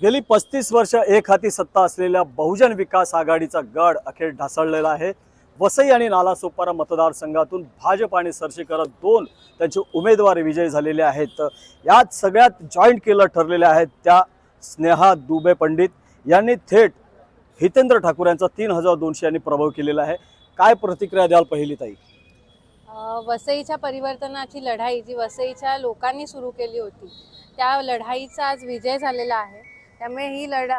गेली पस्तीस वर्ष एक हाती सत्ता असलेल्या बहुजन विकास आघाडीचा गड अखेर ढासळलेला आहे. वसई आणि नालासोपारा मतदारसंघातून भाजप आणि सरशी करत दोन त्यांचे उमेदवार विजयी झालेले आहेत. यात सगळ्यात जॉईंट किलर ठरलेल्या आहेत त्या स्नेहा दुबे पंडित यांनी थेट हितेंद्र ठाकूर यांचा तीन हजार दोनशे यांनी प्रभाव केलेला आहे. काय प्रतिक्रिया द्याल पहिली ताई? वसईच्या परिवर्तनाची लढाई जी वसईच्या लोकांनी सुरू केली होती त्या लढाईचा आज विजय झालेला आहे. त्यामुळे ही लढा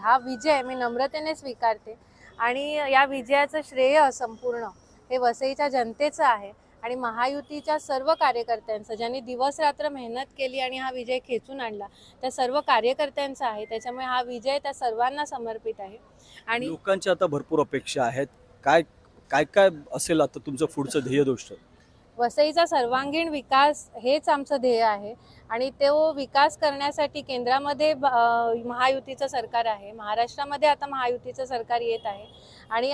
हा विजय मी नम्रतेने स्वीकारते. आणि या विजयाचं श्रेय संपूर्ण हे वसईच्या जनतेचं आहे आणि महायुतीच्या सर्व कार्यकर्त्यांचं ज्यांनी दिवसरात्र मेहनत केली आणि हा विजय खेचून आणला त्या सर्व कार्यकर्त्यांचा आहे. त्याच्यामुळे हा विजय त्या सर्वांना समर्पित आहे. आणि लोकांच्या आता भरपूर अपेक्षा आहेत. काय काय काय असेल आता तुमचं पुढचं ध्येयदृष्ट वसईचा सर्वांगीण विकास हेच आमचं ध्येय आहे. आणि तो विकास करण्यासाठी केंद्रामध्ये ब- महायुतीचं सरकार आहे. महाराष्ट्रामध्ये आता महायुतीचं सरकार येत आहे. आणि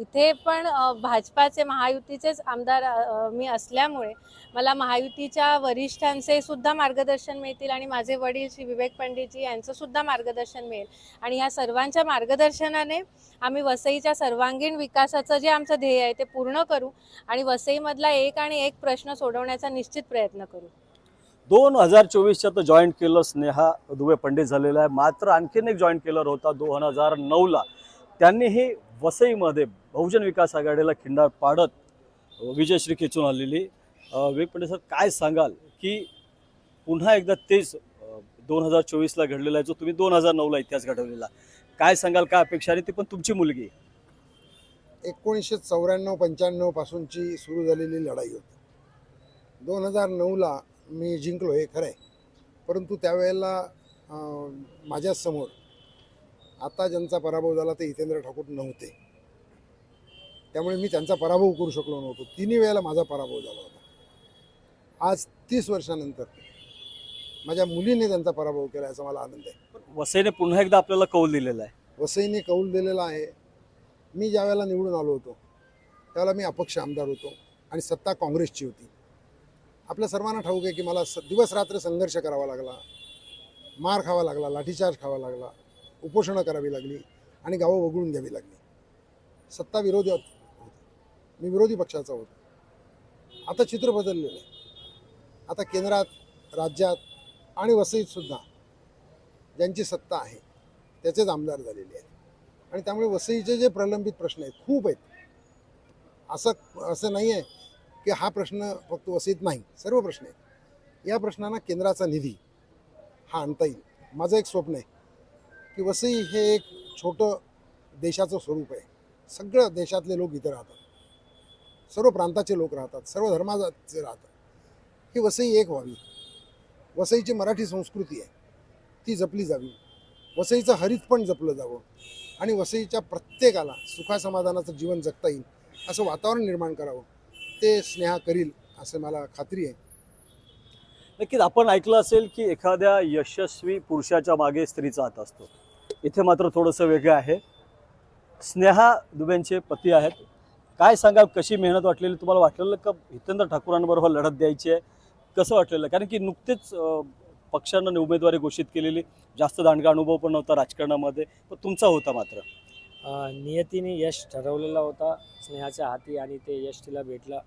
इथे पण भाजपाचे महायुतीचेच आमदार मी असल्यामुळे मला महायुतीच्या वरिष्ठांचे सुद्धा मार्गदर्शन मिळतील आणि माझे वडील श्री विवेक पंडितजी यांचं सुद्धा मार्गदर्शन मिळेल. आणि ह्या सर्वांच्या मार्गदर्शनाने आम्ही वसईच्या सर्वांगीण विकासाचं जे आमचं ध्येय आहे ते पूर्ण करू. आणि वसईमधला एक आणि एक प्रश्न सोडवण्याचा निश्चित प्रयत्न करू. दोन हजार चोवीसच्या तर जॉईंट किलर स्नेहा दुबे पंडित झालेला आहे. मात्र आणखीन एक जॉईंट किलर होता दोन हजार नऊला. त्यांनीही वसईमध्ये बहुजन विकास आघाडीला खिंडार पाडत विजयश्री खेचून आलेली अं, विवेक पंडित सर काय सांगाल की पुन्हा एकदा तेच दोन हजार चोवीसला घडलेला आहे जो तुम्ही दोन हजार नऊला इतिहास घडवलेला. काय सांगाल काय अपेक्षा आणि ती पण तुमची मुलगी. एकोणीसशे चौऱ्याण्णव पंच्याण्णव पासूनची सुरू झालेली लढाई होती. दोन हजार नऊला मी जिंकलो हे खरं आहे परंतु त्यावेळेला माझ्यासमोर आता ज्यांचा पराभव झाला ते हितेंद्र ठाकूर नव्हते. त्यामुळे मी त्यांचा पराभव करू शकलो नव्हतो. तिन्ही वेळेला माझा पराभव झाला होता. आज तीस वर्षानंतर माझ्या मुलीने त्यांचा पराभव केला याचा मला आनंद आहे. वसईने पुन्हा एकदा आपल्याला कौल दिलेला आहे. वसईने कौल दिलेला आहे. मी ज्या वेळेला निवडून आलो होतो त्यावेळेला मी अपक्ष आमदार होतो आणि सत्ता काँग्रेसची होती. आपल्या सर्वांना ठाऊक आहे की मला स दिवस रात्र संघर्ष करावा लागला मार खावा लागला लाठीचार्ज खावा लागला उपोषणं करावी लागली आणि गावं वगळून द्यावी लागली. सत्ता विरोधी होती. मी विरोधी पक्षाचा होतो. आता चित्र बदललेलं आहे. आता केंद्रात राज्यात आणि वसईतसुद्धा ज्यांची सत्ता आहे त्याचेच आमदार झालेले आहेत. आणि त्यामुळे वसईचे जे प्रलंबित प्रश्न आहेत खूप आहेत. असं असं नाही आहे की हा प्रश्न फक्त वसईत नाही सर्व प्रश्न आहेत. या प्रश्नांना केंद्राचा निधी हा आणता येईल. माझं एक स्वप्न आहे की वसई हे एक छोटं देशाचं स्वरूप आहे. सगळं देशातले लोक इथे राहतात. सर्व प्रांताचे लोक राहतात सर्व धर्माचे राहतात. ही वसई एक व्हावी. वसईची मराठी संस्कृती आहे ती जपली जावी. वसईचं हरित पण जपलं जावं. आणि वसईच्या प्रत्येकाला सुखासमाधानाचं जीवन जगता येईल असं वातावरण निर्माण करावं. ते स्नेहा करील असं मला खात्री आहे. नक्कीच आपण ऐकलं असेल की एखाद्या यशस्वी पुरुषाच्या मागे स्त्रीचा हात असतो. इथे मात्र थोडंसं वेगळं आहे. स्नेहा दुबेंचे पती आहेत. काय सांगा कशी मेहनत वाटलेली? तुम्हाला वाटलेलं का हितेंद्र ठाकूरांबरोबर लढत द्यायची आहे? कसं वाटलेलं? कारण की नुकतेच पक्षानं उमेदवारी घोषित केलेली. जास्त दांडगा अनुभव पण नव्हता राजकारणामध्ये. पण तुमचा होता मात्र. नियतीने यश ठरवलेला होता. स्नेहाच्या हाती आणि ते यश तिला भेटलं.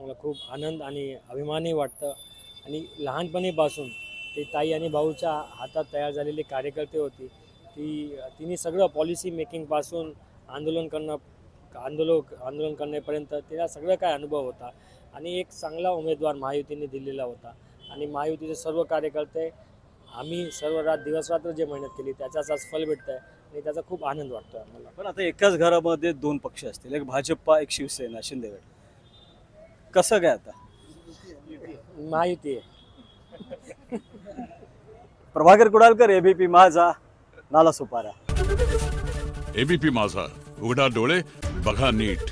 मला खूप आनंद आणि अभिमानही वाटतं. आणि लहानपणीपासून ते ताई आणि भाऊच्या हातात तयार झालेले कार्यकर्ते होती. ती तिने सगळं पॉलिसी मेकिंगपासून आंदोलन करणं आंदोलन आंदोलन करण्यापर्यंत तिला सगळं काय अनुभव होता. आणि एक चांगला उमेदवार महायुतीने दिलेला होता. आणि महायुतीचे सर्व कार्यकर्ते आम्ही सर्व रात दिवसरात्र जे मेहनत केली त्याचाच आज फल भेटतं आहे आणि त्याचा खूप आनंद वाटतो आम्हाला. पण आता एकाच घरामध्ये दोन पक्ष असतील एक भाजप्पा एक शिवसेना शिंदेगड कसं काय आता? माहिती आहे. प्रभाकर कुडालकर एबीपी माझा नाला सुपारा. एबीपी माझा उघडा डोळे बघा नीट.